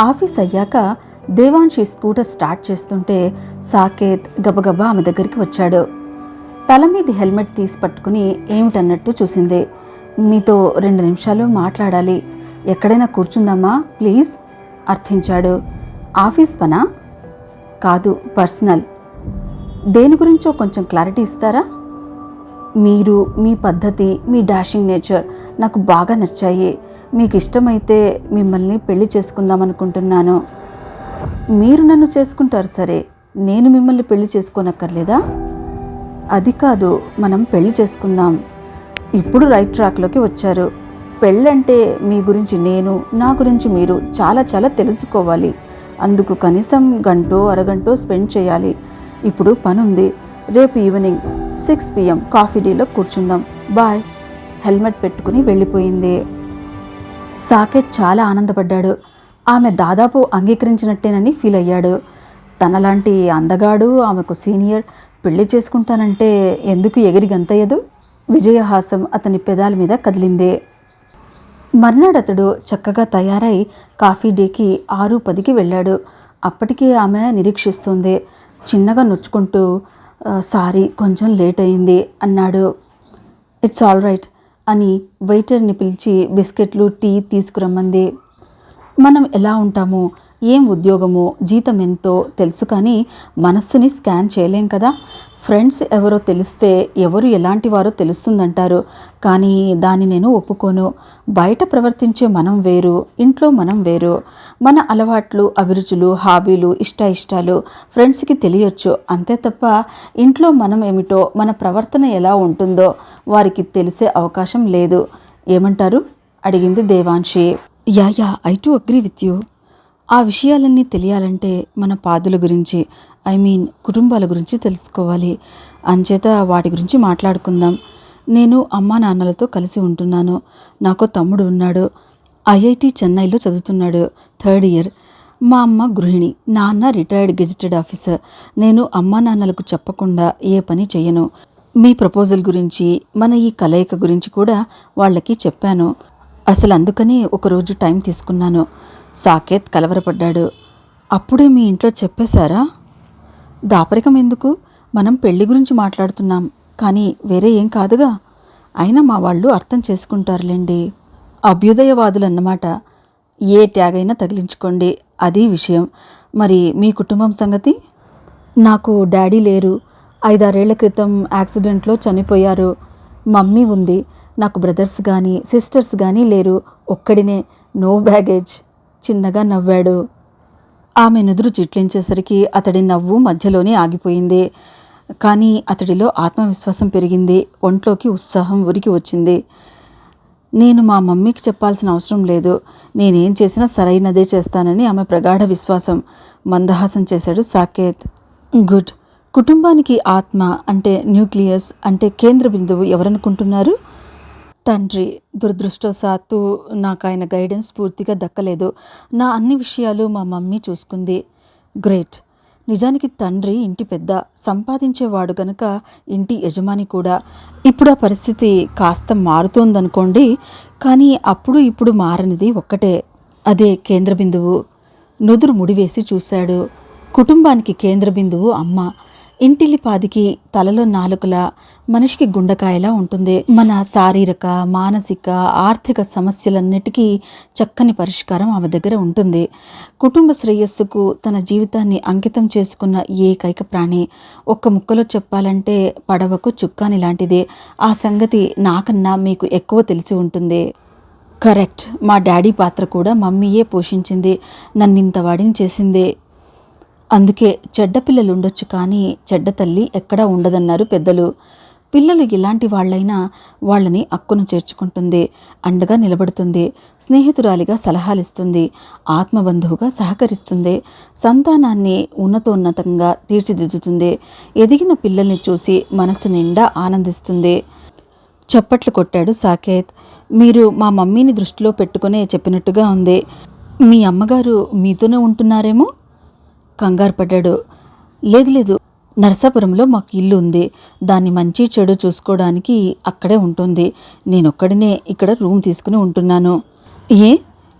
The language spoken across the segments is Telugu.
ఆఫీస్ అయ్యాక దేవాన్షి స్కూటర్ స్టార్ట్ చేస్తుంటే సాకేత్ గబగబా ఆమె దగ్గరికి వచ్చాడు. తల మీద హెల్మెట్ తీసి పట్టుకుని ఏమిటన్నట్టు చూసింది. మీతో రెండు నిమిషాలు మాట్లాడాలి. ఎక్కడైనా కూర్చుందామా? ప్లీజ్ అర్థించాడు. ఆఫీస్ పనా? కాదు పర్సనల్. దేని గురించో కొంచెం క్లారిటీ ఇస్తారా? మీరు మీ పద్ధతి మీ డాషింగ్ నేచర్ నాకు బాగా నచ్చాయి. మీకు ఇష్టమైతే మిమ్మల్ని పెళ్ళి చేసుకుందాం అనుకుంటున్నాను. మీరు నన్ను చేసుకుంటారు సరే నేను మిమ్మల్ని పెళ్ళి చేసుకోనక్కర్లేదా? అది కాదు మనం పెళ్ళి చేసుకుందాం. ఇప్పుడు రైట్ ట్రాక్లోకి వచ్చారు. పెళ్ళంటే మీ గురించి నేను నా గురించి మీరు చాలా చాలా తెలుసుకోవాలి. అందుకు కనీసం గంటో అరగంటో స్పెండ్ చేయాలి. ఇప్పుడు పనుంది. రేపు ఈవినింగ్ సిక్స్ పిఎం కాఫీ డేలో కూర్చుందాం. బాయ్. హెల్మెట్ పెట్టుకుని వెళ్ళిపోయింది. సాకేత్ చాలా ఆనందపడ్డాడు. ఆమె దాదాపు అంగీకరించినట్టేనని ఫీల్ అయ్యాడు. తనలాంటి అందగాడు ఆమెకు సీనియర్ పెళ్ళి చేసుకుంటానంటే ఎందుకు ఎగిరి గంతయ్యదు విజయహాసం అతని పెదాల మీద కదిలింది. మర్నాడు అతడు చక్కగా తయారై కాఫీ డేకి ఆరు పదికి వెళ్ళాడు. అప్పటికే ఆమె నిరీక్షిస్తుంది. చిన్నగా నొచ్చుకుంటూ సారీ కొంచెం లేట్ అయింది అన్నాడు. ఇట్స్ ఆల్ రైట్ అని వెయిటర్ని పిలిచి బిస్కెట్లు టీ తీసుకురమ్మంది. మనం ఎలా ఉంటామో? ఏం ఉద్యోగమో? జీతం ఎంతో తెలుసు కానీ మనస్సుని స్కాన్ చేయలేం కదా? ఫ్రెండ్స్ ఎవరో తెలిస్తే ఎవరు ఎలాంటి వారో తెలుస్తుందంటారు. కానీ దాన్ని నేను ఒప్పుకోను. బయట ప్రవర్తించే మనం వేరు ఇంట్లో మనం వేరు. మన అలవాట్లు అభిరుచులు హాబీలు ఇష్ట ఇష్టాలు ఫ్రెండ్స్కి తెలియచ్చు. అంతే తప్ప ఇంట్లో మనం ఏమిటో మన ప్రవర్తన ఎలా ఉంటుందో వారికి తెలిసే అవకాశం లేదు. ఏమంటారు? అడిగింది Devanshi. Ya ya I too agree with you. ఆ విషయాలన్నీ తెలియాలంటే మన పాదుల గురించి ఐ మీన్ కుటుంబాల గురించి తెలుసుకోవాలి. అంచేత వాటి గురించి మాట్లాడుకుందాం. నేను అమ్మా నాన్నలతో కలిసి ఉంటున్నాను. నాకు తమ్ముడు ఉన్నాడు. ఐఐటి చెన్నైలో చదువుతున్నాడు. Third year. మా అమ్మ గృహిణి. నాన్న రిటైర్డ్ గెజిటెడ్ ఆఫీసర్. నేను అమ్మా నాన్నలకు చెప్పకుండా ఏ పని చేయను మీ ప్రపోజల్ గురించి మన ఈ కలయిక గురించి కూడా వాళ్ళకి చెప్పాను. అసలు అందుకని ఒకరోజు టైం తీసుకున్నాను. సాకేత్ కలవరపడ్డాడు. అప్పుడే మీ ఇంట్లో చెప్పేశారా? దాపరికం ఎందుకు? మనం పెళ్ళి గురించి మాట్లాడుతున్నాం. కానీ వేరే ఏం కాదుగా? అయినా మా వాళ్ళు అర్థం చేసుకుంటారులేండి. అభ్యుదయవాదులు అన్నమాట ఏ ట్యాగ్ అయినా తగిలించుకోండి. అది విషయం. మరి మీ కుటుంబం సంగతి? నాకు డాడీ లేరు. ఐదారేళ్ళ క్రితం యాక్సిడెంట్లో చనిపోయారు. మమ్మీ ఉంది. నాకు బ్రదర్స్ కానీ సిస్టర్స్ కానీ లేరు. ఒక్కడినే. No baggage. చిన్నగా నవ్వాడు. ఆమె నుదురు చిట్లించేసరికి అతడి నవ్వు మధ్యలోనే ఆగిపోయింది. కానీ అతడిలో ఆత్మవిశ్వాసం పెరిగింది. ఒంట్లోకి ఉత్సాహం ఉరికి వచ్చింది. నేను మా మమ్మీకి చెప్పాల్సిన అవసరం లేదు. నేనేం చేసినా సరైనదే చేస్తానని ఆమె ప్రగాఢ విశ్వాసం మందహాసం చేశాడు సాకేత్. గుడ్. కుటుంబానికి ఆత్మ అంటే న్యూక్లియస్ అంటే కేంద్ర బిందువు ఎవరనుకుంటున్నారు? తండ్రి దురదృష్టవశాత్తు నాకు ఆయన గైడెన్స్ పూర్తిగా దక్కలేదు. నా అన్ని విషయాలు మా మమ్మీ చూసుకుంది. గ్రేట్. నిజానికి తండ్రి ఇంటి పెద్ద సంపాదించేవాడు గనుక ఇంటి యజమాని కూడా. ఇప్పుడు ఆ పరిస్థితి కాస్త మారుతోందనుకోండి కానీ అప్పుడు ఇప్పుడు మారనిది ఒక్కటే. అదే కేంద్ర బిందువు నుదురు ముడివేసి చూశాడు. కుటుంబానికి కేంద్ర బిందువు అమ్మ. ఇంటిల్లిపాదికి తలలో నాలుకల మనిషికి గుండకాయలా ఉంటుంది. మన శారీరక మానసిక ఆర్థిక సమస్యలన్నిటికీ చక్కని పరిష్కారం ఆమె దగ్గర ఉంటుంది. కుటుంబ శ్రేయస్సుకు తన జీవితాన్ని అంకితం చేసుకున్న ఏకైక ప్రాణి ఒక్క ముక్కలో చెప్పాలంటే పడవకు చుక్కాని లాంటిదే. ఆ సంగతి నాకన్నా మీకు ఎక్కువ తెలిసి ఉంటుంది. కరెక్ట్. మా డాడీ పాత్ర కూడా మమ్మీయే పోషించింది. నన్నింత వాడిని చేసిందే. అందుకే చెడ్డ పిల్లలు ఉండొచ్చు కానీ చెడ్డ తల్లి ఎక్కడా ఉండదన్నారు పెద్దలు. పిల్లలు ఇలాంటి వాళ్ళైనా వాళ్ళని అక్కును చేర్చుకుంటుంది అండగా నిలబడుతుంది స్నేహితురాలిగా సలహాలిస్తుంది ఆత్మబంధువుగా సహకరిస్తుంది సంతానాన్ని ఉన్నతోన్నతంగా తీర్చిదిద్దుతుంది ఎదిగిన పిల్లల్ని చూసి మనసు నిండా ఆనందిస్తుంది. చప్పట్లు కొట్టాడు సాకేత్. మీరు మా మమ్మీని దృష్టిలో పెట్టుకునే చెప్పినట్టుగా ఉంది. మీ అమ్మగారు మీతోనే ఉంటున్నారేమో? కంగారు పడ్డాడు. లేదు లేదు. నరసాపురంలో మాకు ఇల్లు ఉంది. దాన్ని మంచి చెడు చూసుకోవడానికి అక్కడే ఉంటుంది. నేనొక్కడినే ఇక్కడ రూమ్ తీసుకుని ఉంటున్నాను. ఏ?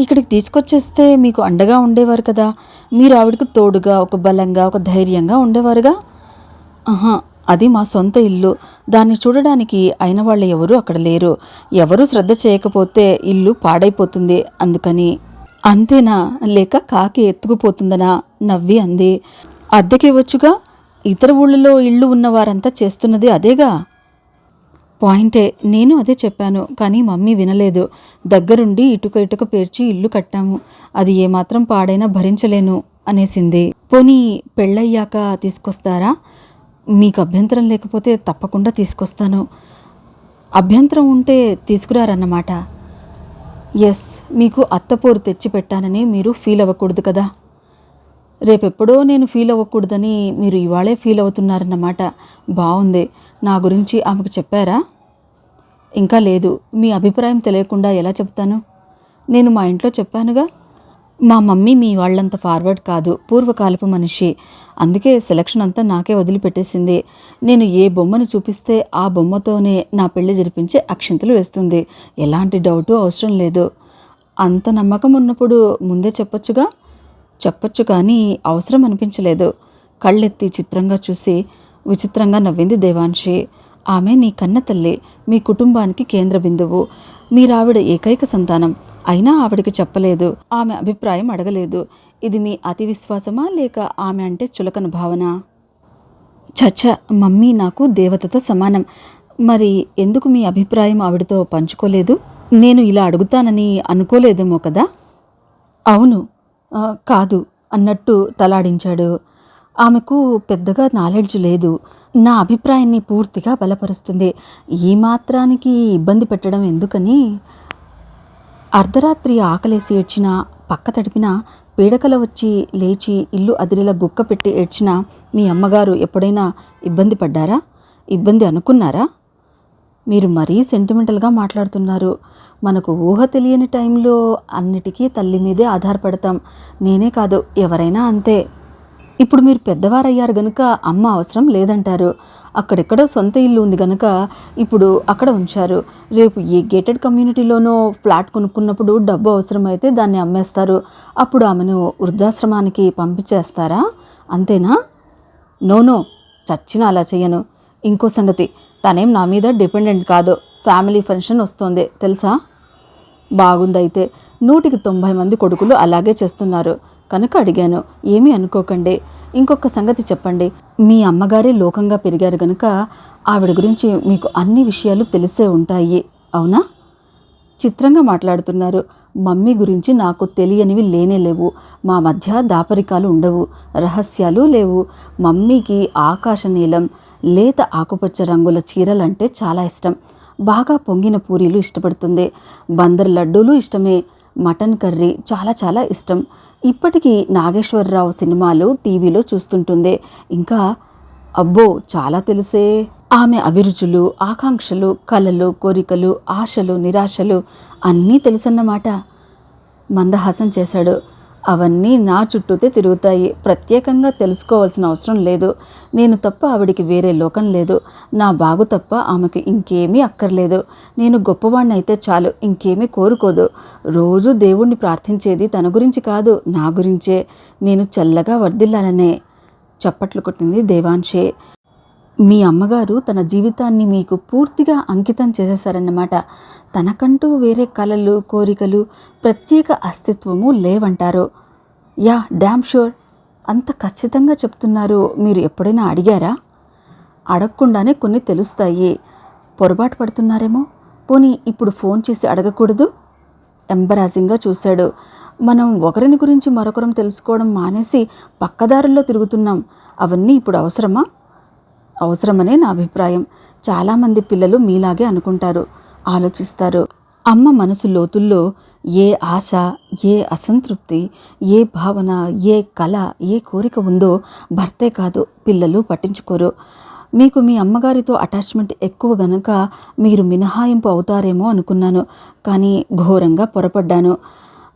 ఇక్కడికి తీసుకొచ్చేస్తే మీకు అండగా ఉండేవారు కదా. మీరు ఆవిడకు తోడుగా ఒక బలంగా ఒక ధైర్యంగా ఉండేవారుగా? ఆహా అది మా సొంత ఇల్లు. దాన్ని చూడడానికి అయిన వాళ్ళు ఎవరు అక్కడ లేరు. ఎవరూ శ్రద్ధ చేయకపోతే ఇల్లు పాడైపోతుంది. అందుకని అంతేనా? లేక కాకి ఎత్తుకుపోతుందనా? నవ్వి అంది. అద్దెకి ఇవ్వచ్చుగా ఇతర ఊళ్ళలో ఇళ్ళు ఉన్నవారంతా చేస్తున్నది అదేగా? పాయింటే నేను అదే చెప్పాను కానీ మమ్మీ వినలేదు. దగ్గరుండి ఇటుక ఇటుక పేర్చి ఇల్లు కట్టాము. అది ఏమాత్రం పాడైనా భరించలేను అనేసింది. పోనీ పెళ్ళయ్యాక తీసుకొస్తారా? మీకు అభ్యంతరం లేకపోతే తప్పకుండా తీసుకొస్తాను. అభ్యంతరం ఉంటే తీసుకురారన్నమాట. ఎస్ మీకు అత్తపోరు తెచ్చిపెట్టానని మీరు ఫీల్ అవ్వకూడదు కదా. రేపెప్పుడో నేను ఫీల్ అవ్వకూడదని మీరు ఇవాళే ఫీల్ అవుతున్నారన్నమాట. బాగుంది నా గురించి ఆమెకు చెప్పారా? ఇంకా లేదు. మీ అభిప్రాయం తెలియకుండా ఎలా చెప్తాను? నేను మా ఇంట్లో చెప్పానుగా? మా మమ్మీ మీ వాళ్ళంత ఫార్వర్డ్ కాదు పూర్వకాలపు మనిషి. అందుకే సెలక్షన్ అంతా నాకే వదిలిపెట్టేసింది. నేను ఏ బొమ్మను చూపిస్తే ఆ బొమ్మతోనే నా పెళ్ళి జరిపించి అక్షింతలు వేస్తుంది. ఎలాంటి డౌటు అవసరం లేదు. అంత నమ్మకం ఉన్నప్పుడు ముందే చెప్పొచ్చుగా? చెప్పొచ్చు కానీ అవసరం అనిపించలేదు. కళ్ళెత్తి చిత్రంగా చూసి విచిత్రంగా నవ్వింది దేవాన్షి ఆమె నీ కన్న తల్లి మీ కుటుంబానికి కేంద్ర బిందువు. మీరావిడ ఏకైక సంతానం. అయినా ఆవిడకి చెప్పలేదు. ఆమె అభిప్రాయం అడగలేదు. ఇది మీ అతి విశ్వాసమా లేక ఆమె అంటే చులకన భావన? చచ్చ మమ్మీ నాకు దేవతతో సమానం. మరి ఎందుకు మీ అభిప్రాయం ఆవిడతో పంచుకోలేదు? నేను ఇలా అడుగుతానని అనుకోలేదేమో కదా? అవును. కాదు అన్నట్టు తలాడించాడు. ఆమెకు పెద్దగా నాలెడ్జ్ లేదు. నా అభిప్రాయాన్ని పూర్తిగా బలపరుస్తుంది. ఈ మాత్రానికి ఇబ్బంది పెట్టడం ఎందుకని? అర్ధరాత్రి ఆకలేసి ఏడ్చినా పక్క తడిపినా పీడకల వచ్చి లేచి ఇల్లు అదిరిలా గుక్క పెట్టి ఏడ్చినా మీ అమ్మగారు ఎప్పుడైనా ఇబ్బంది పడ్డారా? ఇబ్బంది అనుకున్నారా? మీరు మరీ సెంటిమెంటల్గా మాట్లాడుతున్నారు. మనకు ఊహ తెలియని టైంలో అన్నిటికీ తల్లి మీదే ఆధారపడతాం. నేనే కాదు ఎవరైనా అంతే. ఇప్పుడు మీరు పెద్దవారయ్యారు గనుక అమ్మ అవసరం లేదంటారు. అక్కడెక్కడో సొంత ఇల్లు ఉంది గనక ఇప్పుడు అక్కడ ఉంచారు. రేపు ఏ గేటెడ్ కమ్యూనిటీలోనో ఫ్లాట్ కొనుక్కున్నప్పుడు డబ్బు అవసరమైతే దాన్ని అమ్మేస్తారు. అప్పుడు ఆమెను వృద్ధాశ్రమానికి పంపించేస్తారా? అంతేనా? నోనో చచ్చిన అలా చెయ్యను. ఇంకో సంగతి తనేం నా మీద డిపెండెంట్ కాదు. ఫ్యామిలీ ఫంక్షన్ వస్తుంది తెలుసా? బాగుందైతే నూటికి తొంభై మంది కొడుకులు అలాగే చేస్తున్నారు. కనుక అడిగాను ఏమీ అనుకోకండి. ఇంకొక సంగతి చెప్పండి. మీ అమ్మగారే లోకంగా పెరిగారు గనుక ఆవిడ గురించి మీకు అన్ని విషయాలు తెలిసే ఉంటాయి. అవునా? చిత్రంగా మాట్లాడుతున్నారు. మమ్మీ గురించి నాకు తెలియనివి లేనే లేవు. మా మధ్య దాపరికాలు ఉండవు. రహస్యాలు లేవు. మమ్మీకి ఆకాశ నీలం లేత ఆకుపచ్చ రంగుల చీరలంటే చాలా ఇష్టం. బాగా పొంగిన పూరీలు ఇష్టపడుతుంది. బందర్ లడ్డూలు ఇష్టమే. మటన్ కర్రీ చాలా చాలా ఇష్టం. ఇప్పటికీ నాగేశ్వరరావు సినిమాలు టీవీలో చూస్తుంటుంది. ఇంకా అబ్బో చాలా తెలిసే. ఆమె అభిరుచులు ఆకాంక్షలు కలలు కోరికలు ఆశలు నిరాశలు అన్నీ తెలుసన్నమాట. మందహాసం చేశాడు. అవన్నీ నా చుట్టూతే తిరుగుతాయి. ప్రత్యేకంగా తెలుసుకోవాల్సిన అవసరం లేదు. నేను తప్ప ఆవిడికి వేరే లోకం లేదు. నా బాగు తప్ప ఆమెకు ఇంకేమీ అక్కర్లేదు. నేను గొప్పవాణ్ణి అయితే చాలు. ఇంకేమీ కోరుకోదు. రోజు దేవుణ్ణి ప్రార్థించేది తన గురించి కాదు నా గురించే. నేను చల్లగా వర్దిల్లాలనే చప్పట్లు కొట్టింది దేవాంశే. మీ అమ్మగారు తన జీవితాన్ని మీకు పూర్తిగా అంకితం చేసేశారన్నమాట. తనకంటూ వేరే కలలు కోరికలు ప్రత్యేక అస్తిత్వము లేవంటారు. యా డ్యామ్ షూర్ అంత ఖచ్చితంగా చెప్తున్నారు. మీరు ఎప్పుడైనా అడిగారా? అడగకుండానే కొన్ని తెలుస్తాయి. పొరపాటు పడుతున్నారేమో? పోనీ ఇప్పుడు ఫోన్ చేసి అడగకూడదు? ఎంబరాజింగ్గా చూశాడు. మనం ఒకరిని గురించి మరొకరం తెలుసుకోవడం మానేసి పక్కదారుల్లో తిరుగుతున్నాం. అవన్నీ ఇప్పుడు అవసరమా? అవసరమనే నా అభిప్రాయం. చాలామంది పిల్లలు మీలాగే అనుకుంటారు ఆలోచిస్తారు. అమ్మ మనసు లోతుల్లో ఏ ఆశ ఏ అసంతృప్తి ఏ భావన ఏ కళ ఏ కోరిక ఉందో భర్తే కాదు పిల్లలు పట్టించుకోరు. మీకు మీ అమ్మగారితో అటాచ్మెంట్ ఎక్కువ గనక మీరు మినహాయింపు అవుతారేమో అనుకున్నాను కానీ ఘోరంగా పొరపడ్డాను.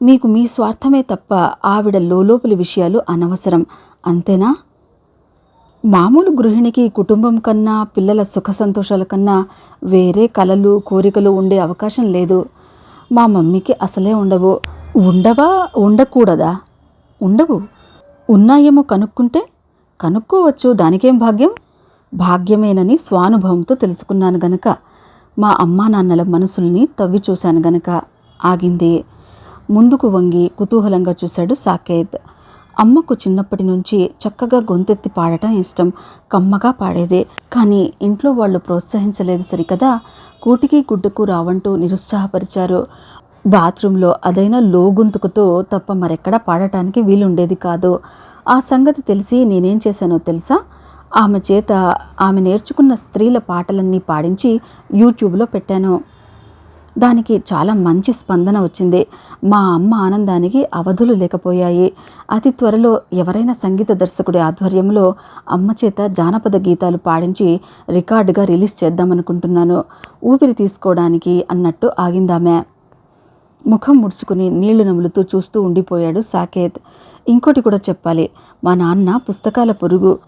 మీకు మీ స్వార్థమే తప్ప ఆవిడ లోలోపలి విషయాలు అనవసరం. అంతేనా? మామూలు గృహిణికి కుటుంబం కన్నా పిల్లల సుఖ సంతోషాల కన్నా వేరే కలలు కోరికలు ఉండే అవకాశం లేదు. మా మమ్మీకి అసలే ఉండవు. ఉండవా? ఉండకూడదా? ఉండవు. ఉన్నాయేమో కనుక్కుంటే కనుక్కోవచ్చు. దానికేం భాగ్యం? భాగ్యమేనని స్వానుభవంతో తెలుసుకున్నాను గనక. మా అమ్మా నాన్నల మనసుల్ని తవ్వి చూశాను గనక. ఆగింది. ముందుకు వంగి కుతూహలంగా చూశాడు సాకేత్. అమ్మకు చిన్నప్పటి నుంచి చక్కగా గొంతెత్తి పాడటం ఇష్టం. కమ్మగా పాడేదే. కానీ ఇంట్లో వాళ్ళు ప్రోత్సహించలేదు సరికదా? కూటికి గుడ్డకు రావంటూ నిరుత్సాహపరిచారు. బాత్రూంలో అదైనా లో గొంతుకుతో తప్ప మరెక్కడా పాడటానికి వీలుండేది కాదు. ఆ సంగతి తెలిసి నేనేం చేశానో తెలుసా? ఆమె చేత ఆమె నేర్చుకున్న స్త్రీల పాటలన్నీ పాడించి యూట్యూబ్లో పెట్టాను. దానికి చాలా మంచి స్పందన వచ్చింది. మా అమ్మ ఆనందానికి అవధులు లేకపోయాయి. అతి త్వరలో ఎవరైనా సంగీత దర్శకుడి ఆధ్వర్యంలో అమ్మ చేత జానపద గీతాలు పాడించి రికార్డుగా రిలీజ్ చేద్దామనుకుంటున్నాను. ఊపిరి తీసుకోవడానికి అన్నట్టు ఆగిందామె. ముఖం ముడుచుకుని నీళ్ళు నములుతూ చూస్తూ ఉండిపోయాడు సాకేత్. ఇంకోటి కూడా చెప్పాలి. మా నాన్న పుస్తకాల పొరుగు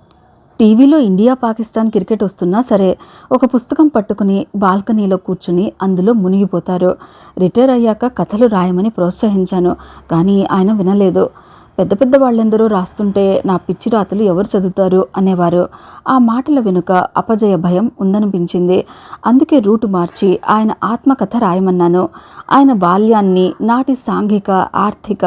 టీవీలో ఇండియా పాకిస్తాన్ క్రికెట్ వస్తున్నా సరే ఒక పుస్తకం పట్టుకుని బాల్కనీలో కూర్చుని అందులో మునిగిపోతారు. రిటైర్ అయ్యాక కథలు రాయమని ప్రోత్సహించాను కానీ ఆయన వినలేదు. పెద్ద పెద్ద వాళ్ళెందరూ రాస్తుంటే నా పిచ్చి రాతలు ఎవరు చదువుతారు అనేవారు. ఆ మాటల వెనుక అపజయ భయం ఉందనిపించింది. అందుకే రూటు మార్చి ఆయన ఆత్మకథ రాయమన్నాను. ఆయన బాల్యాన్ని నాటి సాంఘిక ఆర్థిక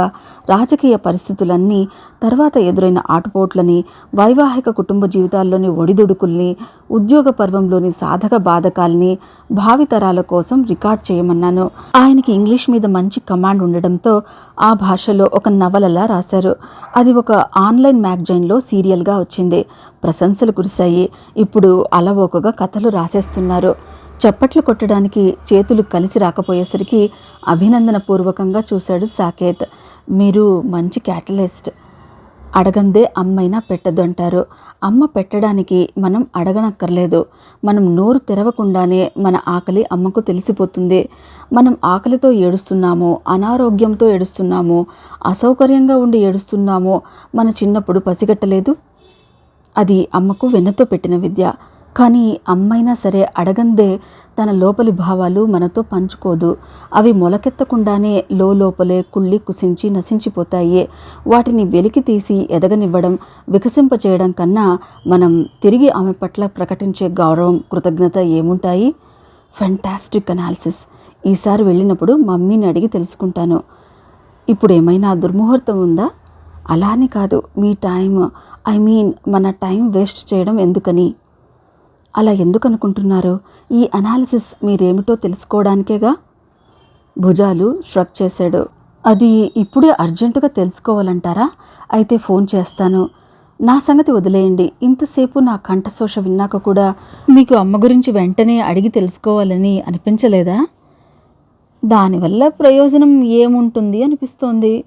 రాజకీయ పరిస్థితులన్నీ తర్వాత ఎదురైన ఆటుపోట్లని వైవాహిక కుటుంబ జీవితాల్లోని ఒడిదుడుకుల్ని ఉద్యోగ పర్వంలోని సాధక బాధకాల్ని భావితరాల కోసం రికార్డ్ చేయమన్నాను. ఆయనకి ఇంగ్లీష్ మీద మంచి కమాండ్ ఉండడంతో ఆ భాషలో ఒక నవలలా రాశారు. అది ఒక ఆన్లైన్ మ్యాగజైన్లో సీరియల్గా వచ్చింది. ప్రశంసలు కురిశాయి. ఇప్పుడు అలవోకగా కథలు రాసేస్తున్నారు. చప్పట్లు కొట్టడానికి చేతులు కలిసి రాకపోయేసరికి అభినందన పూర్వకంగా చూశాడు సాకేత్. మీరు మంచి క్యాటలిస్ట్. అడగందే అమ్మైనా పెట్టదు అంటారు అమ్మ పెట్టడానికి మనం అడగనక్కర్లేదు. మనం నోరు తెరవకుండానే మన ఆకలి అమ్మకు తెలిసిపోతుంది. మనం ఆకలితో ఏడుస్తున్నాము అనారోగ్యంతో ఏడుస్తున్నాము అసౌకర్యంగా ఉండి ఏడుస్తున్నాము మన చిన్నప్పుడు పసిగట్టలేదు? అది అమ్మకు వెన్నతో పెట్టిన విద్య. కానీ అమ్మైనా సరే అడగందే తన లోపలి భావాలు మనతో పంచుకోదు. అవి మొలకెత్తకుండానే లోపలే కుళ్ళి కుసించి నశించిపోతాయి. వాటిని వెలికి తీసి ఎదగనివ్వడం వికసింపచేయడం కన్నా మనం తిరిగి ఆమె పట్ల ప్రకటించే గౌరవం కృతజ్ఞత ఏముంటాయి? ఫెంటాస్టిక్ అనాలిసిస్ ఈసారి వెళ్ళినప్పుడు మమ్మీని అడిగి తెలుసుకుంటాను. ఇప్పుడు ఏమైనా దుర్ముహూర్తం ఉందా? అలా అని కాదు మీ టైం ఐ మీన్ మన టైం వేస్ట్ చేయడం ఎందుకని? అలా ఎందుకు అనుకుంటున్నారు ఈ అనాలిసిస్ మీరేమిటో తెలుసుకోవడానికేగా? భుజాలు స్ట్రక్ చేశాడు. అది ఇప్పుడే అర్జెంటుగా తెలుసుకోవాలంటారా? అయితే ఫోన్ చేస్తాను. నా సంగతి వదిలేయండి. ఇంతసేపు నా కంఠశోష విన్నాక కూడా మీకు అమ్మ గురించి వెంటనే అడిగి తెలుసుకోవాలని అనిపించలేదా? దానివల్ల ప్రయోజనం ఏముంటుంది అనిపిస్తోంది.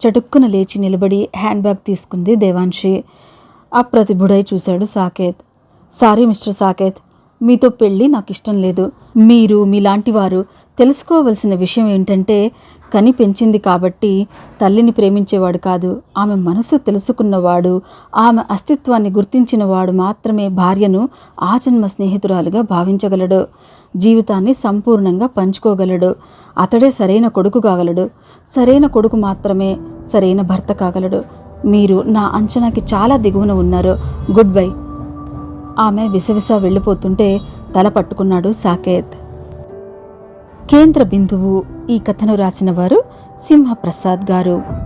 చటుక్కున లేచి నిలబడి హ్యాండ్ బ్యాగ్ తీసుకుంది దేవాంశి. అప్రతిభుడై చూశాడు సాకేత్. Sorry mister Saketh. మీతో పెళ్ళి నాకు ఇష్టం లేదు. మీరు మీలాంటి వారు తెలుసుకోవలసిన విషయం ఏంటంటే కని పెంచింది కాబట్టి తల్లిని ప్రేమించేవాడు కాదు. ఆమె మనసు తెలుసుకున్నవాడు ఆమె అస్తిత్వాన్ని గుర్తించినవాడు మాత్రమే భార్యను ఆజన్మ స్నేహితురాలుగా భావించగలడు. జీవితాన్ని సంపూర్ణంగా పంచుకోగలడు. అతడే సరైన కొడుకు కాగలడు. సరైన కొడుకు మాత్రమే సరైన భర్త కాగలడు. మీరు నా అంచనాకి చాలా దిగువన ఉన్నారు. Good bye. ఆమె విసవిస వెళ్ళిపోతుంటే తల పట్టుకున్నాడు సాకేత్. కేంద్ర బిందువు ఈ కథను రాసిన వారు సింహప్రసాద్ గారు.